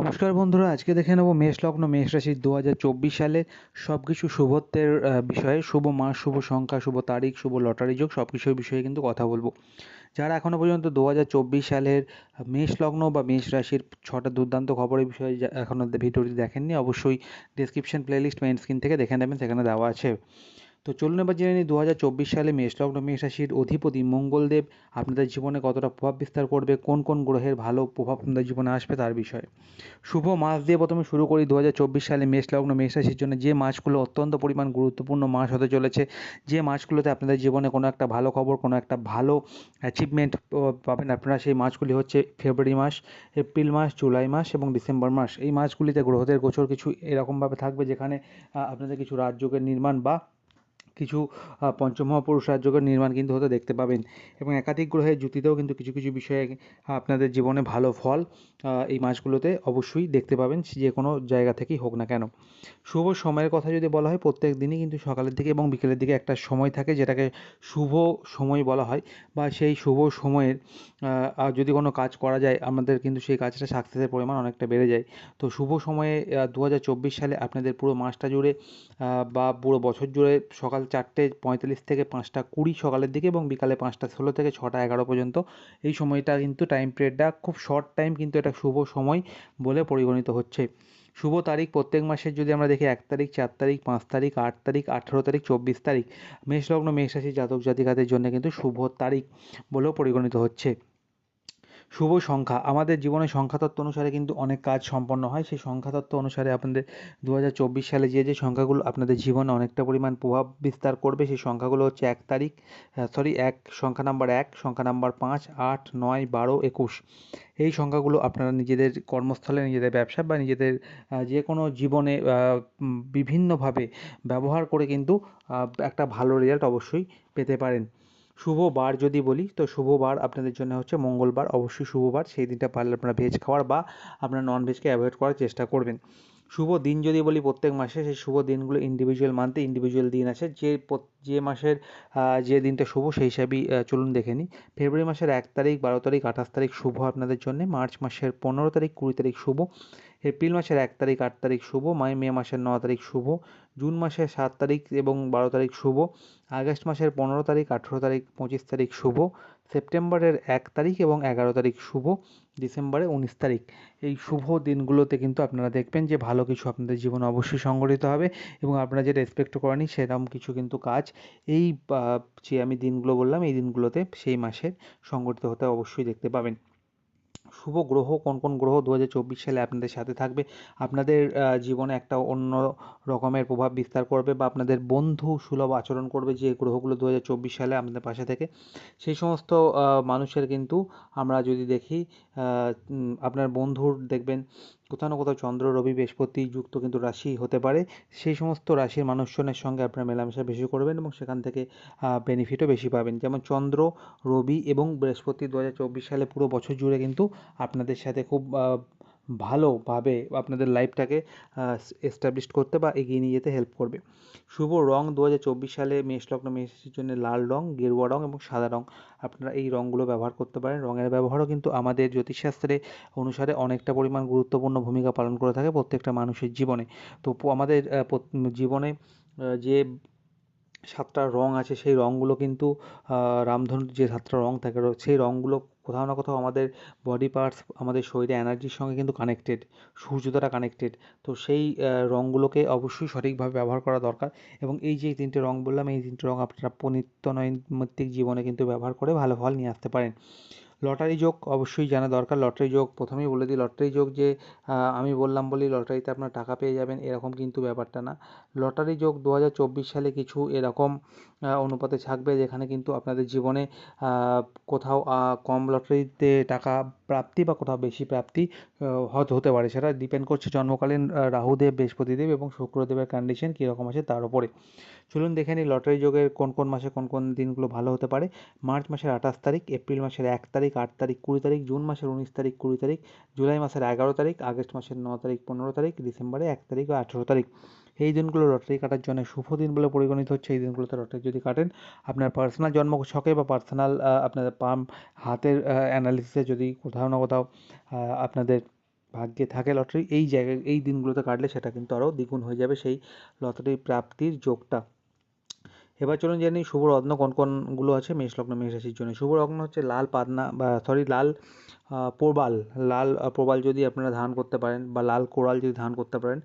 নমস্কার বন্ধুরা, আজকে দেখে নেব মেষ লগ্ন, মেষ রাশির দু হাজার চব্বিশ সালের সব কিছু শুভত্বের বিষয়ে শুভ মাস, শুভ সংখ্যা, শুভ তারিখ, শুভ লটারি যোগ সব কিছুর বিষয়ে কিন্তু কথা বলব। যারা এখনও পর্যন্ত দু হাজার চব্বিশ সালের মেষ লগ্ন বা মেষ রাশির ছটা দুর্দান্ত খবরের বিষয়ে এখনও ভিডিওটি দেখেননি, অবশ্যই ডিসক্রিপশন প্লেলিস্ট মেন স্ক্রিন থেকে দেখে নেবেন, সেখানে দেওয়া আছে। তো চলুন এবার জেনে নিই দু হাজার চব্বিশ সালে মেষ লগ্ন মেষ অধিপতি মঙ্গলদেব আপনাদের জীবনে কতটা প্রভাব বিস্তার করবে, কোন কোন গ্রহের ভালো প্রভাব আপনাদের জীবনে আসবে তার বিষয়ে। শুভ মাস দিয়ে প্রথমে শুরু করি দু হাজার চব্বিশ সালে মেষ লগ্ন মেষ জন্য। যে মাসগুলো অত্যন্ত পরিমাণ গুরুত্বপূর্ণ মাস হতে চলেছে, যে মাসগুলোতে আপনাদের জীবনে কোনো একটা ভালো খবর, কোনো একটা ভালো অ্যাচিভমেন্ট পাবেন আপনারা, সেই মাসগুলি হচ্ছে ফেব্রুয়ারি মাস, এপ্রিল মাস, জুলাই মাস এবং ডিসেম্বর মাস। এই মাসগুলিতে গ্রহদের গোচর কিছু এরকমভাবে থাকবে যেখানে আপনাদের কিছু রাজযোগের নির্মাণ বা কিছু আহ, পঞ্চমহাপুরুষ রাজযোগের নির্মাণ কিন্তু হতে দেখতে পাবেন। এবং একাধিক গ্রহের যুক্তিতেও কিন্তু কিছু কিছু বিষয়ে আপনাদের জীবনে ভালো ফল এই মাসগুলোতে অবশ্যই দেখতে পাবেন যে কোনো জায়গা থেকেই হোক না কেন। শুভ সময়ের কথা যদি বলা হয় প্রত্যেক দিনই কিন্তু সকালের দিকে এবং বিকেলের দিকে একটা সময় থাকে যেটাকে শুভ সময় বলা হয়। বা সেই শুভ সময়ের যদি কোনো কাজ করা যায় আমাদের কিন্তু সেই কাজটা সাকসেসের পরিমাণ অনেকটা বেড়ে যায়। তো শুভ সময়ে দু হাজার চব্বিশ সালে আপনাদের পুরো মাসটা জুড়ে বা পুরো বছর জুড়ে সকাল চারটে পঁয়তাল্লিশ থেকে পাঁচটা কুড়ি সকালের দিকে এবং বিকালে পাঁচটা ষোলো থেকে ছটা এগারো পর্যন্ত। এই সময়টা কিন্তু টাইম পিরিয়ডটা খুব শর্ট টাইম কিন্তু এটা শুভ সময় বলে পরিগণিত হচ্ছে। শুভ তারিখ প্রত্যেক মাসের যদি আমরা দেখি এক তারিখ, চার তারিখ, পাঁচ তারিখ, আট তারিখ, আঠেরো তারিখ, চব্বিশ তারিখ মেষলগ্ন মেষ রাশি জাতক জাতিকাদের জন্য কিন্তু শুভ তারিখ বলেও পরিগণিত হচ্ছে। শুভ সংখ্যা। আমাদের জীবনে সংখ্যাতত্ত্ব অনুসারে কিন্তু অনেক কাজ সম্পন্ন হয়। সেই সংখ্যাতত্ত্ব অনুসারে আপনাদের দু হাজার চব্বিশ সালে যে যে সংখ্যাগুলো আপনাদের জীবনে অনেকটা পরিমাণ প্রভাব বিস্তার করবে, সেই সংখ্যাগুলো হচ্ছে এক তারিখ সরি এক সংখ্যা নাম্বার এক, সংখ্যা নাম্বার পাঁচ, আট, নয়, বারো, একুশ। এই সংখ্যাগুলো আপনারা নিজেদের কর্মস্থলে, নিজেদের ব্যবসা বা নিজেদের যে কোনো জীবনে বিভিন্নভাবে ব্যবহার করে কিন্তু একটা ভালো রেজাল্ট অবশ্যই পেতে পারেন। শুভ বার যদি বলি, তো শুভ বার আপনাদের জন্য হচ্ছে মঙ্গলবার। অবশ্যই শুভ বার। সেই দিনটা পারলে আপনারা ভেজ খাওয়ার বা আপনারা নন ভেজকে অ্যাভয়েড করার চেষ্টা করবেন। শুভ দিন যদি বলি প্রত্যেক মাসে, সেই শুভ দিনগুলো ইন্ডিভিজুয়াল মান্থে ইন্ডিভিজুয়াল দিন আছে। যে যে মাসের যে দিনটা শুভ, সেই হিসাবেই চলুন দেখে নিই। ফেব্রুয়ারি মাসের এক তারিখ, বারো তারিখ, আঠাশ তারিখ শুভ আপনাদের জন্য। মার্চ মাসের পনেরো তারিখ, কুড়ি তারিখ শুভ। এপ্রিল মাসের এক তারিখ, আট তারিখ শুভ, মাই, মে মাসের ন তারিখ শুভ, জুন মাসের সাত তারিখ এবং বারো তারিখ শুভ, আগস্ট মাসের পনেরো তারিখ, আঠেরো তারিখ, পঁচিশ তারিখ শুভ, সেপ্টেম্বরের এক তারিখ এবং এগারো তারিখ শুভ ডিসেম্বরে উনিশ তারিখ। এই শুভ দিনগুলোতে কিন্তু আপনারা দেখবেন যে ভালো কিছু আপনাদের জীবনে অবশ্যই সংগঠিত হবে এবং আপনারা যেটা এক্সপেক্ট করেনি সেরকম কিছু কিন্তু কাজ এই যে আমি দিনগুলো বললাম, এই দিনগুলোতে সেই মাসের সংগঠিত হতে অবশ্যই দেখতে পাবেন। শুভ গ্রহ, কোন কোন গ্রহ দু হাজার চব্বিশ সালে আপনাদের সাথে থাকবে? আপনাদের জীবনে একটা অন্য রকমের প্রভাব বিস্তার করবে বা আপনাদের বন্ধু সুলভ আচরণ করবে যে গ্রহগুলো দু হাজার চব্বিশ সালে আপনাদের পাশে থেকে। সেই সমস্ত মানুষের কিন্তু আমরা যদি দেখি আপনার বন্ধুর দেখবেন কোথাও না কোথাও চন্দ্র, রবি, বৃহস্পতি যুক্ত কিন্তু রাশি হতে পারে। সেই সমস্ত রাশির মানুষজনের সঙ্গে আপনারা মেলামেশা বেশি করবেন এবং সেখান থেকে বেনিফিটও বেশি পাবেন। যেমন চন্দ্র, রবি এবং বৃহস্পতি দু সালে পুরো বছর জুড়ে কিন্তু আপনাদের সাথে খুব ভালোভাবে আপনাদের লাইফটাকে এস্টাবলিশ করতে বা এগিয়ে নিয়ে যেতে হেল্প করবে। শুভ রং দু হাজার চব্বিশ সালে মেষ লগ্ন মেষের জন্য লাল রং, গেরুয়া রং এবং সাদা রং। আপনারা এই রঙগুলো ব্যবহার করতে পারেন। রঙের ব্যবহারও কিন্তু আমাদের জ্যোতিষশাস্ত্রে অনুসারে অনেকটা পরিমাণ গুরুত্বপূর্ণ ভূমিকা পালন করে থাকে প্রত্যেকটা মানুষের জীবনে। তো আমাদের জীবনে যে সাতটা রং আছে, সেই রঙগুলো কিন্তু রামধনুর যে সাতটা রং থাকে সেই রঙগুলো কোথাও না কোথাও আমাদের বডি পার্টস আমাদের শরীরে এনার্জির সঙ্গে কিন্তু কানেক্টেড সূর্য দ্বারা কানেক্টেড তো সেই রঙগুলোকে অবশ্যই সঠিকভাবে ব্যবহার করা দরকার এবং এই যে তিনটে রং বললাম, এই তিনটে রং আপনারা নিত্য নৈমিত্তিক জীবনে কিন্তু ব্যবহার করে ভালো ফল নিয়ে আসতে পারেন। লটারি যোগ অবশ্যই জানা দরকার। লটারি যোগ প্রথমেই বলে দিই, লটারি যোগ যে আমি বললাম বলি লটারিতে আপনার টাকা পেয়ে যাবেন, এরকম কিন্তু ব্যাপারটা না। লটারি যোগ দু হাজার চব্বিশ সালে কিছু এরকম অনুপাতে থাকবে যেখানে কিন্তু আপনাদের জীবনে কোথাও কম লটারিতে টাকা প্রাপ্তি বা কোথাও বেশি প্রাপ্তি হয়তো হতে পারে। সেটা ডিপেন্ড করছে জন্মকালীন রাহুদেব, বৃহস্পতিদেব এবং শুক্রদেবের কন্ডিশন কীরকম আছে তার উপরে। চলুন দেখে নিই লটারি যোগের কোন কোন মাসে কোন কোন দিনগুলো ভালো হতে পারে। মার্চ মাসের আঠাশ তারিখ, এপ্রিল মাসের এক তারিখ, আট তারিখ, কুড়ি তারিখ, জুন মাসের উনিশ তারিখ, কুড়ি তারিখ, জুলাই মাসের এগারো তারিখ, আগস্ট মাসের ন তারিখ, পনেরো তারিখ ডিসেম্বরে এক তারিখ ও আঠেরো তারিখ। এই দিনগুলো লটারি কাটার জন্য শুভ দিন বলে পরিগণিত হচ্ছে এই দিনগুলোতে লটারি যদি কাটেন, আপনার পার্সোনাল জন্ম ছকে বা পার্সোনাল আপনাদের পাম হাতের অ্যানালিসিসে যদি কোথাও না কোথাও আপনাদের ভাগ্যে থাকে লটারি, এই জায়গায়, এই দিনগুলোতে কাটলে সেটা কিন্তু আরও দ্বিগুণ হয়ে যাবে সেই লটারি প্রাপ্তির যোগটা। এবার চলুন জেনে শুভ রত্ন কোন কোনগুলো আছে, মেষ লগ্ন, মেষ রাশির জন্য। শুভ রত্ন হচ্ছে লাল পাতনা বা সরি লাল প্রবাল, লাল প্রবাল যদি আপনারা ধারণ করতে পারেন বা লাল কোরাল যদি ধারণ করতে পারেন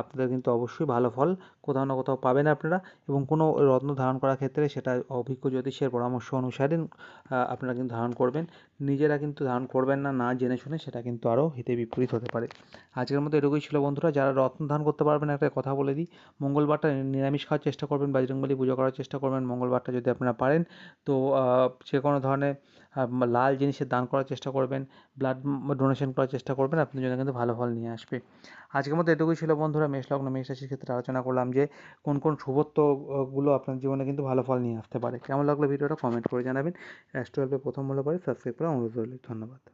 আপনাদের কিন্তু অবশ্যই ভালো ফল কোথাও না কোথাও পাবেন আপনারা এবং কোনো রত্ন ধারণ করার ক্ষেত্রে সেটা অভিজ্ঞ জ্যোতিষের পরামর্শ অনুসারে আপনারা কিন্তু ধারণ করবেন। নিজেরা কিন্তু ধারণ করবেন না না জেনে শুনে সেটা কিন্তু আরও হিতে বিপরীত হতে পারে। আজকের মতো এটুকুই ছিল বন্ধুরা। যারা রত্ন ধারণ করতে পারবেন একটা কথা বলে দিই। মঙ্গলবারটা নিরামিষ খাওয়ার চেষ্টা করবেন, বজরংবলী পুজো করার চেষ্টা করবেন। মঙ্গলবারটা যদি আপনারা পারেন, তো যে কোনো ধরনের লাল জিনিসের দান করার চেষ্টা করবেন ব্লাড ডোনেশন করার চেষ্টা করবেন আপনার জন্য কিন্তু ভালো ফল নিয়ে আসবে। আজকের মতো এটুকুই ছিল বন্ধুরা, মেষ লগ্ন, মেষ রাশির ক্ষেত্রে আলোচনা করলাম যে কোন কোন শুভত্বগুলো আপনার জীবনে কিন্তু ভালো ফল নিয়ে আসতে পারে। কেমন লাগল ভিডিওটা কমেন্ট করে জানাবেন। অ্যাস্ট্রোয়েলভে প্রথম হলে পরে সাবস্ক্রাইব করে অনুরোধ রইল। ধন্যবাদ।